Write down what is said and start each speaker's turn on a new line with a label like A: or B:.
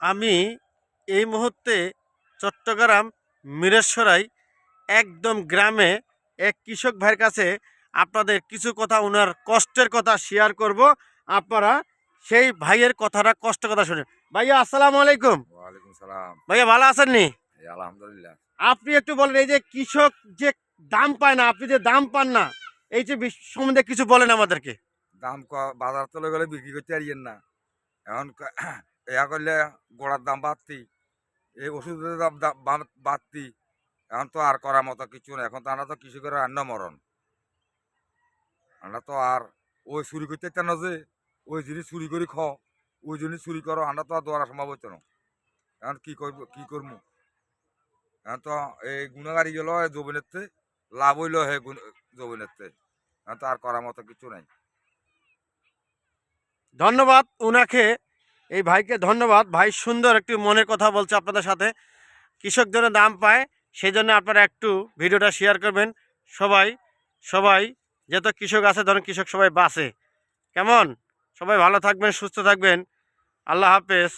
A: আমি এই মুহূর্তে চট্টগ্রাম মিরেশ্বরাই একদম গ্রামে এক কৃষক ভাইয়ের কাছে আপনাদের কিছু কথা ওনার কষ্টের কথা শেয়ার করব। আপনারা সেই ভাইয়ের কথাটা কষ্ট কথা শুনেন ভাইয়া আসসালামু আলাইকুম।
B: ওয়ালাইকুম সালাম।
A: ভাইয়া ভালো আছেন নি?
B: আলহামদুলিল্লাহ।
A: আপনি একটু বলেন এই যে কৃষক যে দাম পায় না আপনি যে দাম পান না এই যে সম্বন্ধে কিছু বলেন আমাদেরকে।
B: দাম ক- বাজার তলে গেলে বিক্রি করতে পারিয়েন না। এখন ইয়া করলে গোড়ার দাম বাড়তি, এই ওষুধের দাম বাড়তি। এখন তো আর করার মতো কিছু না এখন তো আমরা তো কৃষকের রান্না মরণ। আমরা তো আর ওই চুরি করতে চান না যে, ওই জিনিস চুরি করে খ ওই জিনিস চুরি করো, আমরা তো আর দৌড়া সম্ভব হচ্ছে না। এখন কি করব কি করব? এখন তো এই গুণাগারি গেল জমিনেতে লাভ হইল হে জমিনেতে এখন তো আর করার মতো কিছু নাই।
A: ধন্যবাদ উনাকে। এই ভাইকে ধন্যবাদ। ভাই সুন্দর একটি মনের কথা বলছে আপনাদের সাথে। কৃষক যেন দাম পায় সেই জন্য আপনারা একটু ভিডিওটা শেয়ার করবেন। সবাই সবাই, যত কৃষক আছে, ধরেন কৃষক সবাই বাসে কেমন? সবাই ভালো থাকবেন, সুস্থ থাকবেন। আল্লাহ হাফেজ।